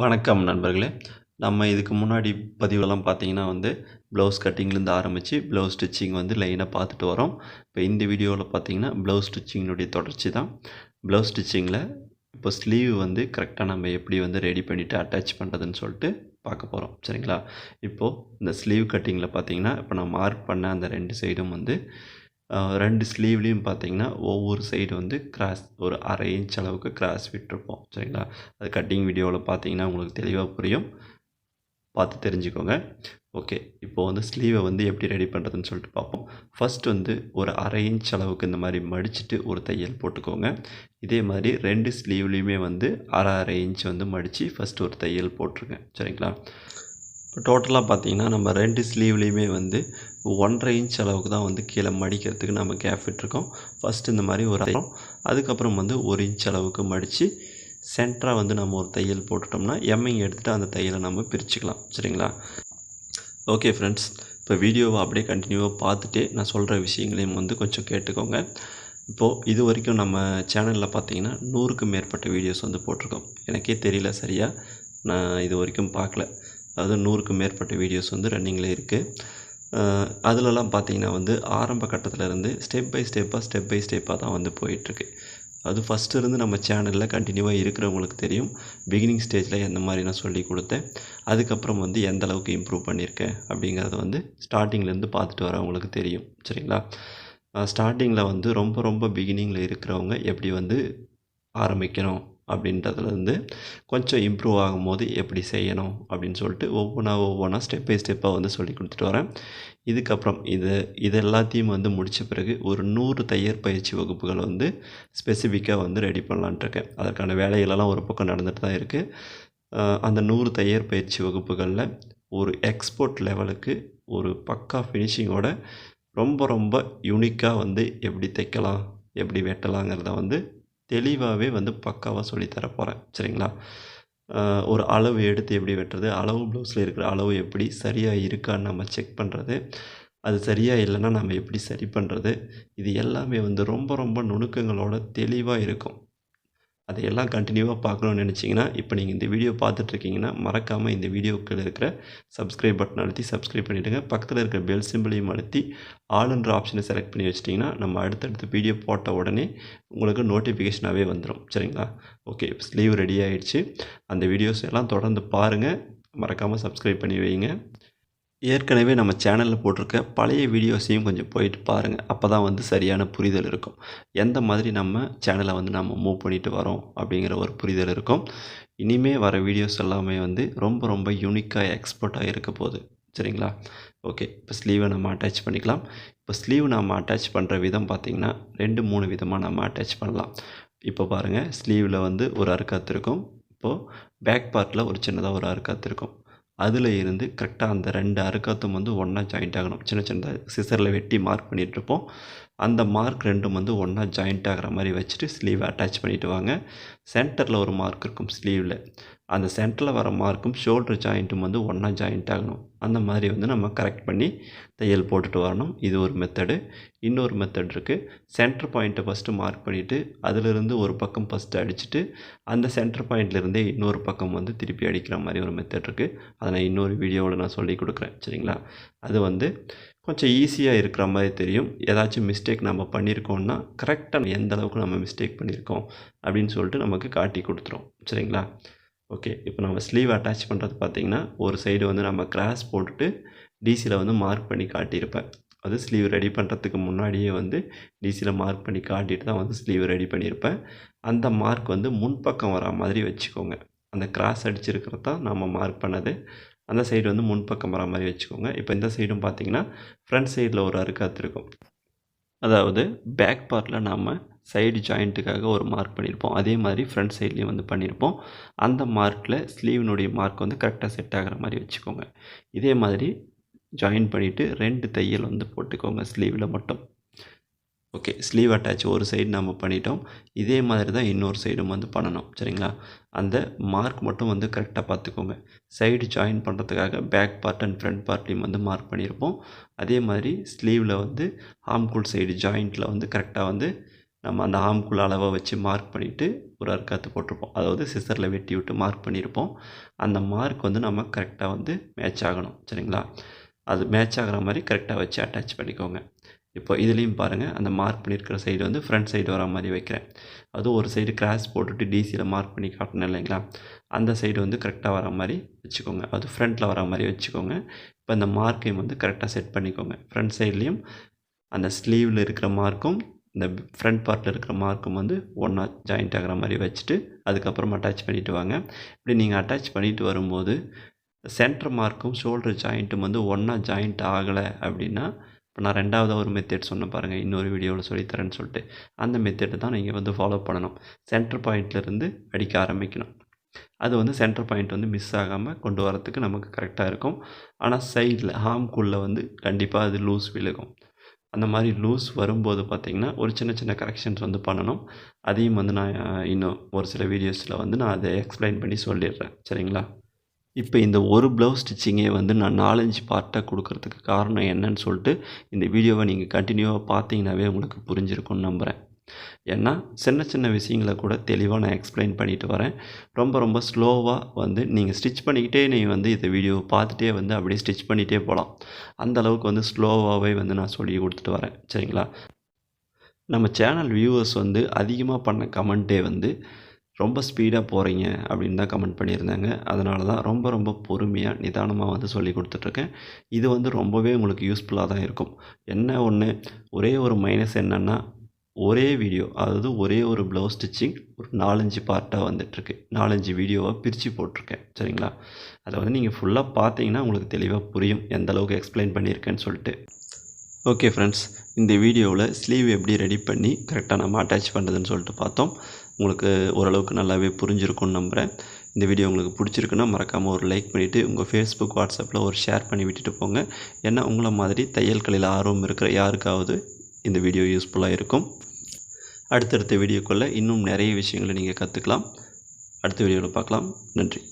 வணக்கம் நண்பர்களே. நம்ம இதுக்கு முன்னாடி பதிவுலாம் பார்த்தீங்கன்னா வந்து ப்ளவுஸ் கட்டிங்லேருந்து ஆரம்பித்து ப்ளவுஸ் ஸ்டிச்சிங் வந்து லைனாக பார்த்துட்டு வரோம். இப்போ இந்த வீடியோவில் பார்த்தீங்கன்னா ப்ளவுஸ் ஸ்டிச்சிங்கினுடைய தொடர்ச்சி தான். ப்ளவுஸ் ஸ்டிச்சிங்கில் இப்போ ஸ்லீவ் வந்து கரெக்டாக நம்ம எப்படி வந்து ரெடி பண்ணிவிட்டு அட்டாச் பண்ணுறதுன்னு சொல்லிட்டு பார்க்க போகிறோம் சரிங்களா? இப்போது இந்த ஸ்லீவ் கட்டிங்கில் பார்த்தீங்கன்னா இப்போ நான் மார்க் பண்ண அந்த ரெண்டு சைடும் வந்து ரெண்டு ஸ்லீவ்லேயும் பார்த்தீங்கன்னா ஒவ்வொரு சைடு வந்து கிராஸ் ஒரு அரை இன்ச் அளவுக்கு கிராஸ் விட்டுருப்போம். சரிங்களா? அது கட்டிங் வீடியோவில் பார்த்தீங்கன்னா உங்களுக்கு தெளிவாக புரியும். பார்த்து தெரிஞ்சுக்கோங்க. ஓகே இப்போது வந்து ஸ்லீவை வந்து எப்படி ரெடி பண்ணுறதுன்னு சொல்லிட்டு பார்ப்போம். ஃபர்ஸ்ட் வந்து ஒரு அரை இன்ச் அளவுக்கு இந்த மாதிரி மடிச்சுட்டு ஒரு தையல் போட்டுக்கோங்க. இதே மாதிரி ரெண்டு ஸ்லீவ்லேயுமே வந்து அரை அரை இன்ச் வந்து மடித்து ஃபஸ்ட்டு ஒரு தையல் போட்டுருங்க. சரிங்களா? இப்போ டோட்டலாக பார்த்தீங்கன்னா நம்ம ரெண்டு ஸ்லீவ்லேயுமே வந்து ஒன்றரை இன்ச் அளவுக்கு தான் வந்து கீழே மடிக்கிறதுக்கு நம்ம கேப் விட்டுருக்கோம். ஃபஸ்ட்டு இந்த மாதிரி ஒரு அதுக்கப்புறம் வந்து ஒரு இன்ச் அளவுக்கு மடித்து சென்டராக வந்து நம்ம ஒரு தையல் போட்டுட்டோம்னா எம்ஐங் எடுத்துகிட்டு அந்த தையலை நம்ம பிரிச்சுக்கலாம். சரிங்களா? ஓகே ஃப்ரெண்ட்ஸ் இப்போ வீடியோவை அப்படியே கண்டினியூவாக பார்த்துட்டே நான் சொல்கிற விஷயங்களையும் வந்து கொஞ்சம் கேட்டுக்கோங்க. இப்போது இது வரைக்கும் நம்ம சேனலில் பார்த்தீங்கன்னா நூறுக்கு மேற்பட்ட வீடியோஸ் வந்து போட்டிருக்கோம். எனக்கே தெரியல சரியாக நான் இது வரைக்கும் பார்க்கல. அதாவது நூறுக்கு மேற்பட்ட வீடியோஸ் வந்து ரன்னிங்கில் இருக்குது அதிலலாம் பார்த்தீங்கன்னா வந்து ஆரம்ப கட்டத்திலேருந்து ஸ்டெப் பை ஸ்டெப்பாக ஸ்டெப் பை ஸ்டெப்பாக தான் வந்து போயிட்டுருக்கு. அது ஃபஸ்ட்டு இருந்து நம்ம சேனலில் கண்டினியூவாக இருக்கிறவங்களுக்கு தெரியும். பிகினிங் ஸ்டேஜில் எந்த மாதிரி நான் சொல்லி கொடுத்தேன். அதுக்கப்புறம் வந்து எந்த அளவுக்கு இம்ப்ரூவ் பண்ணியிருக்கேன் அப்படிங்கிறத வந்து ஸ்டார்டிங்லேருந்து பார்த்துட்டு வரவங்களுக்கு தெரியும். சரிங்களா? ஸ்டார்டிங்கில் வந்து ரொம்ப ரொம்ப பிகினிங்கில் இருக்கிறவங்க எப்படி வந்து ஆரம்பிக்கணும்? அப்படின்றதுலேருந்து கொஞ்சம் இம்ப்ரூவ் ஆகும்போது எப்படி செய்யணும் அப்படின்னு சொல்லிட்டு ஒவ்வொன்றா ஒவ்வொன்றா ஸ்டெப் பை ஸ்டெப்பாக வந்து சொல்லி கொடுத்துட்டு வரேன். இதுக்கப்புறம் இது இது எல்லாத்தையும் வந்து முடித்த பிறகு ஒரு நூறு தையர் பயிற்சி வகுப்புகள் வந்து ஸ்பெசிஃபிக்காக வந்து ரெடி பண்ணலான்ட்ருக்கேன் அதற்கான வேலைகளெல்லாம் ஒரு பக்கம் நடந்துட்டு தான் இருக்குது அந்த நூறு தையர் பயிற்சி வகுப்புகளில் ஒரு எக்ஸ்போர்ட் லெவலுக்கு ஒரு பக்கா ஃபினிஷிங்கோட ரொம்ப ரொம்ப யூனிக்காக வந்து எப்படி தைக்கலாம் எப்படி வெட்டலாங்கிறத வந்து தெளிவாகவே வந்து பக்காவாக சொல்லித்தர போகிறேன் சரிங்களா? ஒரு அளவு எடுத்து எப்படி வெட்டுறது அளவு ப்ளவுஸில் இருக்கிற அளவு எப்படி சரியாக இருக்கான்னு நம்ம செக் பண்ணுறது அது சரியாக இல்லைன்னா நம்ம எப்படி சரி பண்ணுறது இது எல்லாமே வந்து ரொம்ப ரொம்ப நுணுக்கங்களோட தெளிவாக இருக்கும். அதையெல்லாம் கண்டினியூவாக பார்க்கணும்னு நினச்சிங்கன்னா இப்போ நீங்கள் இந்த வீடியோ பார்த்துட்ருக்கீங்கன்னா மறக்காமல் இந்த வீடியோக்கள் இருக்கிற சப்ஸ்கிரைப் பட்டன் அழுத்தி சப்ஸ்கிரைப் பண்ணிவிடுங்க பக்கத்தில் இருக்கிற பெல் சிம்பிளையும் அழுத்தி ஆளுன்ற ஆப்ஷனை செலக்ட் பண்ணி வச்சிட்டிங்கன்னா நம்ம அடுத்தடுத்து வீடியோ போட்ட உடனே உங்களுக்கு நோட்டிஃபிகேஷனாகவே வந்துடும் சரிங்களா? ஓகே ஸ்லீவ் ரெடி ஆகிடுச்சு அந்த வீடியோஸ் எல்லாம் தொடர்ந்து பாருங்கள் மறக்காமல் சப்ஸ்கிரைப் பண்ணி வைங்க. ஏற்கனவே நம்ம சேனலில் போட்டிருக்க பழைய வீடியோஸையும் கொஞ்சம் போயிட்டு பாருங்கள் அப்போ தான் வந்து சரியான புரிதல் இருக்கும். எந்த மாதிரி நம்ம சேனலை வந்து நம்ம மூவ் பண்ணிட்டு வரோம் அப்படிங்கிற ஒரு புரிதல் இருக்கும். இனிமே வர வீடியோஸ் எல்லாமே வந்து ரொம்ப ரொம்ப யூனிக்காக எக்ஸ்பர்ட்டாக இருக்க போகுது. சரிங்களா? ஓகே இப்போ ஸ்லீவை நம்ம அட்டாச் பண்ணிக்கலாம். இப்போ ஸ்லீவ் நம்ம அட்டாச் பண்ணுற விதம் பார்த்திங்கன்னா ரெண்டு மூணு விதமாக நம்ம அட்டாச் பண்ணலாம். இப்போ பாருங்கள் ஸ்லீவில் வந்து ஒரு அறுக்காத்து இருக்கும். இப்போது பேக் பார்ட்டில் ஒரு சின்னதாக ஒரு அறுக்காத்து இருக்கும். அதில் இருந்து கரெக்டாக அந்த ரெண்டு அறுக்காத்தும் வந்து ஒன்றா ஜாயிண்ட் ஆகணும். சின்ன சின்னதாக சிசரில் வெட்டி மார்க் பண்ணிகிட்ருப்போம் அந்த மார்க் ரெண்டும் வந்து ஒன்றா ஜாயிண்ட் ஆகிற மாதிரி வச்சுட்டு ஸ்லீவை அட்டாச் பண்ணிவிட்டு வாங்க. சென்டரில் ஒரு மார்க் இருக்கும் ஸ்லீவில் அந்த சென்டரில் வர மார்க்கும் ஷோல்டர் ஜாயிண்ட்டும் வந்து ஒன்றா ஜாயிண்ட் ஆகணும். அந்த மாதிரி வந்து நம்ம கரெக்ட் பண்ணி தையல் போட்டுட்டு வரணும். இது ஒரு மெத்தடு இன்னொரு மெத்தட் இருக்குது சென்டர் பாயிண்ட்டை ஃபஸ்ட்டு மார்க் பண்ணிவிட்டு அதிலிருந்து ஒரு பக்கம் ஃபஸ்ட்டு அடிச்சுட்டு அந்த சென்டர் பாயிண்ட்லேருந்தே இன்னொரு பக்கம் வந்து திருப்பி அடிக்கிற மாதிரி ஒரு மெத்தட் இருக்குது அதை நான் இன்னொரு வீடியோவில் நான் சொல்லி கொடுக்குறேன். சரிங்களா? அது வந்து கொஞ்சம் ஈஸியாக இருக்கிற மாதிரி தெரியும். ஏதாச்சும் மிஸ்டேக் நம்ம பண்ணியிருக்கோம்னா கரெக்டாக எந்த அளவுக்கு நம்ம மிஸ்டேக் பண்ணியிருக்கோம் அப்படின்னு சொல்லிட்டு நமக்கு காட்டி கொடுத்துரும். சரிங்களா? ஓகே இப்போ நம்ம ஸ்லீவ் அட்டாச் பண்ணுறது பார்த்திங்கன்னா ஒரு சைடு வந்து நம்ம கிராஸ் போட்டுட்டு டிசியில் வந்து மார்க் பண்ணி காட்டியிருப்பேன். அது ஸ்லீவ் ரெடி பண்ணுறதுக்கு முன்னாடியே வந்து டிசியில் மார்க் பண்ணி காட்டிட்டு தான் வந்து ஸ்லீவ் ரெடி பண்ணியிருப்பேன். அந்த மார்க் வந்து முன்பக்கம் வரா மாதிரி வச்சுக்கோங்க. அந்த கிராஸ் அடிச்சிருக்கிறது தான் நம்ம மார்க் பண்ணது. அந்த சைடு வந்து முன்பக்கம் வர மாதிரி வச்சுக்கோங்க. இப்போ இந்த சைடும் பார்த்தீங்கன்னா ஃப்ரண்ட் சைடில் ஒரு அறுக்காத்து இருக்கும். அதாவது பேக் பார்ட்டில் நாம் சைடு ஜாயிண்ட்டுக்காக ஒரு மார்க் பண்ணியிருப்போம் அதே மாதிரி ஃப்ரண்ட் சைட்லேயும் வந்து பண்ணியிருப்போம் அந்த மார்க்கில் ஸ்லீவினுடைய மார்க் வந்து கரெக்டாக செட் ஆகிற மாதிரி வச்சுக்கோங்க. இதே மாதிரி ஜாயின் பண்ணிவிட்டு ரெண்டு தையல் வந்து போட்டுக்கோங்க ஸ்லீவில் மட்டும். ஓகே ஸ்லீவ் அட்டாச் ஒரு சைடு நம்ம பண்ணிட்டோம். இதே மாதிரி தான் இன்னொரு சைடும் வந்து பண்ணணும். சரிங்களா? அந்த மார்க் மட்டும் வந்து கரெக்டாக பார்த்துக்கோங்க. சைடு ஜாயின் பண்ணுறதுக்காக பேக் பார்ட் அண்ட் ஃப்ரண்ட் பார்ட்லேயும் வந்து மார்க் பண்ணியிருப்போம். அதே மாதிரி ஸ்லீவில் வந்து ஆம்கூல் சைடு ஜாயிண்ட்டில் வந்து கரெக்டாக வந்து நம்ம அந்த ஆம்குள் அளவை வச்சு மார்க் பண்ணிவிட்டு ஒரு அர்க்காத்து போட்டிருப்போம். அதாவது சிசரில் வெட்டி விட்டு மார்க் பண்ணியிருப்போம். அந்த மார்க் வந்து நம்ம கரெக்டாக வந்து மேட்ச் ஆகணும். சரிங்களா? அது மேட்ச் ஆகிற மாதிரி கரெக்டாக வச்சு அட்டாச் பண்ணிக்கோங்க. இப்போ இதுலேயும் பாருங்கள் அந்த மார்க் பண்ணியிருக்கிற சைடு வந்து ஃப்ரண்ட் சைடு வர மாதிரி வைக்கிறேன். அதுவும் ஒரு சைடு கிராஸ் போட்டுட்டு டிசியில் மார்க் பண்ணி காட்டணும் இல்லைங்களா? அந்த சைடு வந்து கரெக்டாக வர மாதிரி வச்சுக்கோங்க. அது ஃப்ரண்ட்டில் வர மாதிரி வச்சுக்கோங்க. இப்போ அந்த மார்க்கையும் வந்து கரெக்டாக செட் பண்ணிக்கோங்க. ஃப்ரண்ட் சைட்லேயும் அந்த ஸ்லீவில் இருக்கிற மார்க்கும் இந்த ஃப்ரண்ட் பார்ட்டில் இருக்கிற மார்க்கும் வந்து ஒன்றா ஜாயிண்ட் ஆகிற மாதிரி வச்சுட்டு அதுக்கப்புறம் அட்டாச் பண்ணிவிட்டு வாங்க. இப்படி நீங்கள் அட்டாச் பண்ணிட்டு வரும்போது சென்டர் மார்க்கும் ஷோல்டர் ஜாயிண்ட்டும் வந்து ஒன்றா ஜாயிண்ட் ஆகலை அப்படின்னா இப்போ நான் ரெண்டாவதாக ஒரு மெத்தட் சொன்ன பாருங்கள் இன்னொரு வீடியோவில் சொல்லித்தரேன்னு சொல்லிட்டு. அந்த மெத்தடை தான் நீங்கள் வந்து ஃபாலோ பண்ணணும். சென்டர் பாயிண்ட்லேருந்து அடிக்க ஆரம்பிக்கணும். அது வந்து சென்டர் பாயிண்ட் வந்து மிஸ் ஆகாமல் கொண்டு வரத்துக்கு நமக்கு கரெக்டாக இருக்கும். ஆனால் சைடில் ஹாம்குள்ளே வந்து கண்டிப்பாக அது லூஸ் விழுகும். அந்த மாதிரி லூஸ் வரும்போது பார்த்திங்கன்னா ஒரு சின்ன சின்ன கரெக்ஷன்ஸ் வந்து பண்ணணும். அதையும் வந்து நான் இன்னும் ஒரு சில வீடியோஸில் வந்து நான் அதை எக்ஸ்பிளைன் பண்ணி சொல்லிடுறேன். சரிங்களா? இப்போ இந்த ஒரு ப்ளவுஸ் ஸ்டிச்சிங்கே வந்து நான் நாலஞ்சு பார்ட்டாக கொடுக்கறதுக்கு காரணம் என்னன்னு சொல்லிட்டு இந்த வீடியோவை நீங்கள் கண்டினியூவாக பார்த்தீங்கன்னாவே உங்களுக்கு புரிஞ்சிருக்கும்னு நம்புகிறேன் ஏன்னா சின்ன சின்ன விஷயங்களை கூட தெளிவாக நான் எக்ஸ்பிளைன் பண்ணிட்டு வரேன். ரொம்ப ரொம்ப ஸ்லோவாக வந்து நீங்கள் ஸ்டிச் பண்ணிக்கிட்டே நீங்கள் வந்து இந்த வீடியோவை பார்த்துட்டே வந்து அப்படியே ஸ்டிச் பண்ணிகிட்டே போகலாம் அந்த அளவுக்கு வந்து ஸ்லோவாகவே வந்து நான் சொல்லி கொடுத்துட்டு வரேன். சரிங்களா? நம்ம சேனல் வியூவர்ஸ் வந்து அதிகமாக பண்ண கமெண்ட்டே வந்து ரொம்ப ஸ்பீடாக போகிறீங்க அப்படின்னு தான் கமெண்ட் பண்ணியிருந்தாங்க. அதனால தான் ரொம்ப ரொம்ப பொறுமையாக நிதானமாக வந்து சொல்லி கொடுத்துட்ருக்கேன். இது வந்து ரொம்பவே உங்களுக்கு யூஸ்ஃபுல்லாக தான் இருக்கும். என்ன ஒன்று ஒரே ஒரு மைனஸ் என்னென்னா ஒரே வீடியோ அதாவது ஒரே ஒரு ப்ளவுஸ் ஸ்டிச்சிங் ஒரு நாலஞ்சு பார்ட்டாக வந்துட்டுருக்கு நாலஞ்சு வீடியோவாக பிரித்து போட்டிருக்கேன் சரிங்களா? அதை வந்து நீங்கள் ஃபுல்லாக பார்த்தீங்கன்னா உங்களுக்கு தெளிவாக புரியும். எந்த அளவுக்கு எக்ஸ்பிளைன் பண்ணியிருக்கேன்னு சொல்லிட்டு. ஓகே ஃப்ரெண்ட்ஸ் இந்த வீடியோவில் ஸ்லீவ் எப்படி ரெடி பண்ணி கரெக்டாக நம்ம அட்டாச் பண்ணுறதுன்னு சொல்லிட்டு பார்த்தோம். உங்களுக்கு ஓரளவுக்கு நல்லாவே புரிஞ்சிருக்கும்னு நம்புகிறேன் இந்த வீடியோ உங்களுக்கு பிடிச்சிருக்குன்னா மறக்காமல் ஒரு லைக் பண்ணிவிட்டு உங்கள் ஃபேஸ்புக் வாட்ஸ்அப்பில் ஒரு ஷேர் பண்ணி விட்டுட்டு போங்க. ஏன்னா உங்களை மாதிரி தையல் கலையில் ஆர்வம் இருக்கிற யாருக்காவது இந்த வீடியோ யூஸ்ஃபுல்லாக இருக்கும். அடுத்தடுத்த வீடியோக்குள்ளே இன்னும் நிறைய விஷயங்களை நீங்கள் கற்றுக்கலாம் அடுத்த வீடியோவில் பார்க்கலாம். நன்றி.